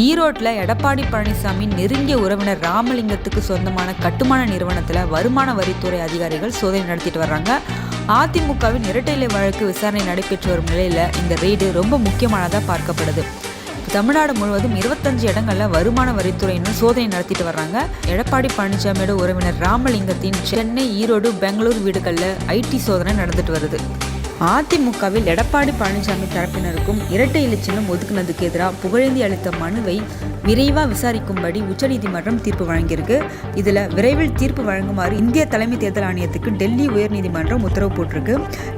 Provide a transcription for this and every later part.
ஈரோட்டில் எடப்பாடி பழனிசாமி நெருங்கிய உறவினர் ராமலிங்கத்துக்கு சொந்தமான கட்டுமான நிறுவனத்தில் வருமான வரித்துறை அதிகாரிகள் சோதனை நடத்திட்டு வர்றாங்க. அதிமுகவின் இரட்டைலை வழக்கு விசாரணை நடைபெற்று வரும் நிலையில் இந்த ரெய்டு ரொம்ப முக்கியமானதாக பார்க்கப்படுது. தமிழ்நாடு முழுவதும் இருபத்தஞ்சு இடங்களில் வருமான வரித்துறையினர் சோதனை நடத்திட்டு வர்றாங்க. எடப்பாடி பழனிசாமியோட உறவினர் ராமலிங்கத்தின் சென்னை ஈரோடு பெங்களூர் வீடுகளில் ஐடி சோதனை நடந்துட்டு வருது. அதிமுகவில் எடப்பாடி பழனிசாமி தரப்பினருக்கும் இரட்டை இலை சின்னம் ஒதுக்குனதுக்கு எதிராக புகழேந்தி அளித்த மனுவை விரைவாக விசாரிக்கும்படி உச்சநீதிமன்றம் தீர்ப்பு வழங்கியிருக்கு. இதில் விரைவில் தீர்ப்பு வழங்குமாறு இந்திய தலைமை தேர்தல் ஆணையத்துக்கு டெல்லி உயர்நீதிமன்றம் உத்தரவு போட்டிருக்கு.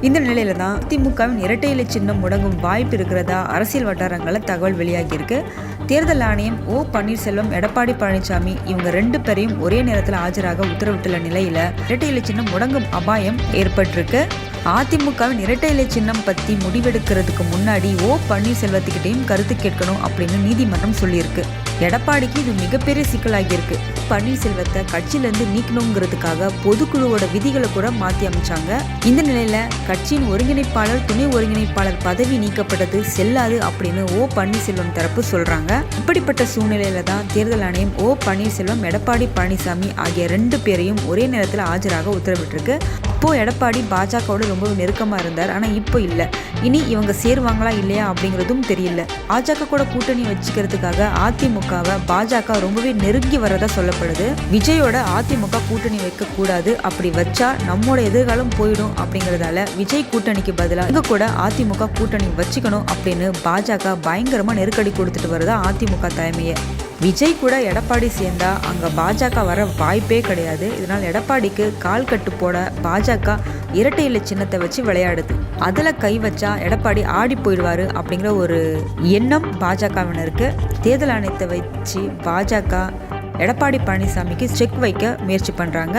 இந்த நிலையில தான் அதிமுகவின் இரட்டை இலை சின்னம் முடங்கும் வாய்ப்பு இருக்கிறதா அரசியல் வட்டாரங்களில் தகவல் வெளியாகியிருக்கு. தேர்தல் ஆணையம் ஓ பன்னீர்செல்வம் எடப்பாடி பழனிசாமி இவங்க ரெண்டு பேரையும் ஒரே நேரத்தில் ஆஜராக உத்தரவிட்டுள்ள நிலையில் இரட்டை இலை சின்னம் முடங்கும் அபாயம் ஏற்பட்டிருக்கு. அதிமுகவின் இரட்டை இலை சின்னம் பத்தி முடிவெடுக்கிறதுக்கு முன்னாடி ஓ பன்னீர்செல்வத்துக்கிட்டையும் கருத்து கேட்கணும் அப்படின்னு நீதிமன்றம் சொல்லியிருக்கு. எடப்பாடிக்கு இது மிகப்பெரிய சிக்கலாகியிருக்கு. பன்னீர்செல்வத்தை கட்சியிலேருந்து நீக்கணுங்கிறதுக்காக பொதுக்குழுவோட விதிகளை கூட மாற்றி அமைச்சாங்க. இந்த நிலையில கட்சியின் ஒருங்கிணைப்பாளர் துணை ஒருங்கிணைப்பாளர் பதவி நீக்கப்பட்டது செல்லாது அப்படின்னு ஓ பன்னீர்செல்வம் தரப்பு சொல்றாங்க. இப்படிப்பட்ட சூழ்நிலையில தான் தேர்தல் ஆணையம் ஓ பன்னீர்செல்வம் எடப்பாடி பழனிசாமி ஆகிய ரெண்டு பேரையும் ஒரே நேரத்தில் ஆஜராக உத்தரவிட்டிருக்கு. அப்போது எடப்பாடி பாஜகவோட ரொம்ப நெருக்கமாக இருந்தார். ஆனால் இப்போ இல்லை. இனி இவங்க சேருவாங்களா இல்லையா அப்படிங்கிறதும் தெரியல. பாஜக கூட கூட்டணி வச்சுக்கிறதுக்காக அதிமுகவை பாஜக ரொம்பவே நெருங்கி வரதா சொல்லப்படுது. விஜயோட அதிமுக கூட்டணி வைக்க கூடாது. அப்படி வச்சா நம்மோட எதிர்காலம் போயிடும் அப்படிங்கிறதால விஜய் கூட்டணிக்கு பதிலாக இவங்க கூட அதிமுக கூட்டணி வச்சுக்கணும் அப்படின்னு பாஜக பயங்கரமாக நெருக்கடி கொடுத்துட்டு வருதா அதிமுக தலைமையை. விஜய் கூட எடப்பாடி சேர்ந்தா அங்கே பாஜக வர வாய்ப்பே கிடையாது. இதனால் எடப்பாடிக்கு கால் கட்டு போட பாஜக இரட்டை இலை சின்னத்தை வச்சு விளையாடுது. அதில் கை வச்சா எடப்பாடி ஆடி போயிடுவார் அப்படிங்கிற ஒரு எண்ணம் பாஜகவினருக்கு. தேர்தல் ஆணையத்தை வச்சு பாஜக எடப்பாடி பழனிசாமிக்கு செக் வைக்க முயற்சி பண்ணுறாங்க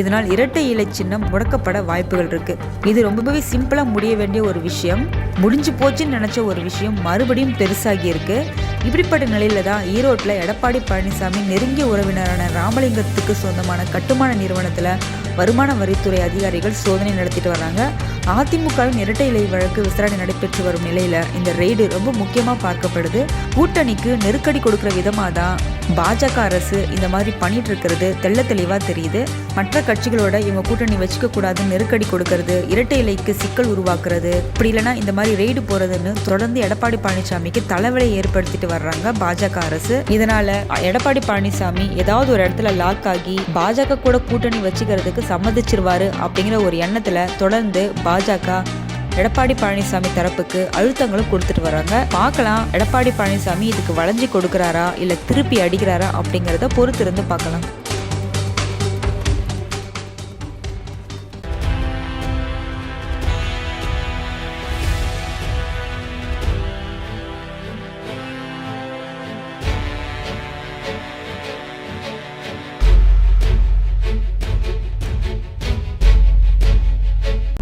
இதனால் இரட்டை இலை சின்னம் முடக்கப்பட வாய்ப்புகள் இருக்குது இது ரொம்பவே சிம்பிளாக முடிய வேண்டிய ஒரு விஷயம். முடிஞ்சு போச்சுன்னு நினச்ச ஒரு விஷயம் மறுபடியும் பெருசாகி இருக்கு. இப்படிப்பட்ட நிலையில தான் ஈரோட்டில் எடப்பாடி பழனிசாமி நெருங்கிய உறவினரான ராமலிங்கத்துக்கு சொந்தமான கட்டுமான நிறுவனத்தில் வருமான வரித்துறை அதிகாரிகள் சோதனை நடத்திட்டு வராங்க. அதிமுகவின் இரட்டை இலை வழக்கு விசாரணை நடைபெற்று வரும் நிலையில இந்த ரெய்டு ரொம்ப முக்கியமாக பார்க்கப்படுது. கூட்டணிக்கு நெருக்கடி கொடுக்குற விதமாக தான் பாஜக அரசு இந்த மாதிரி பண்ணிட்டு இருக்கிறது தெள்ள தெளிவாக தெரியுது. மற்ற கட்சிகளோட இவங்க கூட்டணி வச்சுக்க நெருக்கடி கொடுக்கறது இரட்டை இலைக்கு சிக்கல் உருவாக்குறது இப்படி இல்லைனா இந்த மாதிரி ரெய்டு போறதுன்னு தொடர்ந்து எடப்பாடி பழனிசாமிக்கு தலைவலை ஏற்படுத்திட்டு வர்றாங்க பாஜக அரசு. இதனால எடப்பாடி பழனிசாமி ஏதாவது ஒரு இடத்துல லாக் ஆகி பாஜக கூட கூட்டணி வச்சுக்கிறதுக்கு சம்மதிச்சிருவாரு அப்படிங்கிற ஒரு எண்ணத்துல தொடர்ந்து பாஜக எடப்பாடி பழனிசாமி தரப்புக்கு அழுத்தங்களும் கொடுத்துட்டு வராங்க. பார்க்கலாம் எடப்பாடி பழனிசாமி இதுக்கு வளைஞ்சி கொடுக்குறாரா? இல்லை திருப்பி அடிக்கிறாரா? அப்படிங்கிறத பொறுத்திருந்து பார்க்கலாம்.